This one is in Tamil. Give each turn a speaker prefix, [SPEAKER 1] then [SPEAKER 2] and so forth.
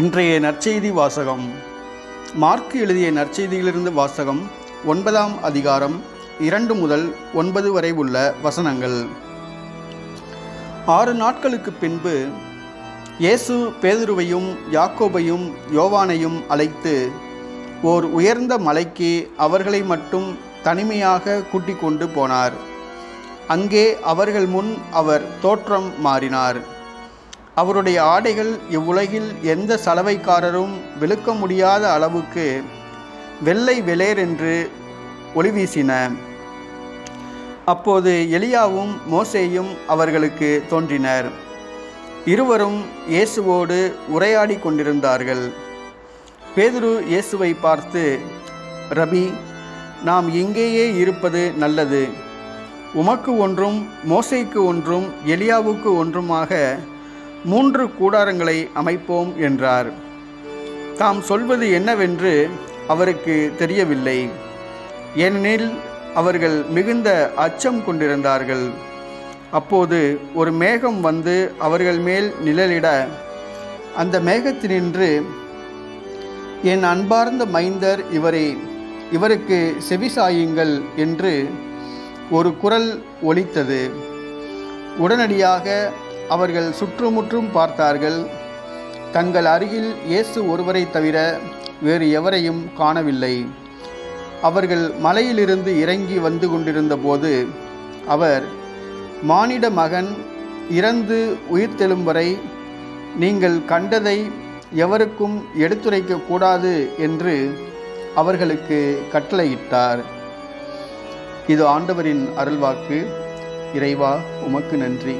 [SPEAKER 1] இன்றைய நற்செய்தி வாசகம். மார்க்கு எழுதிய நற்செய்தியிலிருந்து வாசகம் ஒன்பதாம் அதிகாரம் இரண்டு முதல் ஒன்பது வரை உள்ள வசனங்கள். ஆறு நாட்களுக்கு பின்பு இயேசு பேதுருவையும் யாக்கோபையும் யோவானையும் அழைத்து ஓர் உயர்ந்த மலைக்கு அவர்களை மட்டும் தனிமையாக கூட்டிக் கொண்டு போனார். அங்கே அவர்கள் முன் அவர் தோற்றம் மாறினார். அவருடைய ஆடைகள் இவ்வுலகில் எந்த சலவைக்காரரும் விழுக்க முடியாத அளவுக்கு வெள்ளை வெளேர் என்று ஒளி வீசின. அப்போது எலியாவும் மோசேயும் அவர்களுக்கு தோன்றினர். இருவரும் இயேசுவோடு உரையாடி கொண்டிருந்தார்கள். பேதுரு இயேசுவை பார்த்து ரபி நாம் இங்கேயே இருப்பது நல்லது. உமக்கு ஒன்றும் மோசைக்கு ஒன்றும் எலியாவுக்கு ஒன்றுமாக மூன்று கூடாரங்களை அமைப்போம் என்றார். தாம் சொல்வது என்னவென்று அவருக்கு தெரியவில்லை. ஏனெனில் அவர்கள் மிகுந்த அச்சம் கொண்டிருந்தார்கள். அப்போது ஒரு மேகம் வந்து அவர்கள் மேல் நிழலிட அந்த மேகத்தினின்று என் அன்பார்ந்த மைந்தர் இவரே இவருக்கு செவிசாயுங்கள் என்று ஒரு குரல் ஒலித்தது. உடனடியாக அவர்கள் சுற்றுமுற்றும் பார்த்தார்கள். தங்கள் அருகில் இயேசு ஒருவரை தவிர வேறு எவரையும் காணவில்லை. அவர்கள் மலையிலிருந்து இறங்கி வந்து கொண்டிருந்த போது அவர் மானிட மகன் இறந்து உயிர்த்தெழும் வரை நீங்கள் கண்டதை எவருக்கும் எடுத்துரைக்க கூடாது என்று அவர்களுக்கு கட்டளையிட்டார். இது ஆண்டவரின் அருள்வாக்கு. இறைவா உமக்கு நன்றி.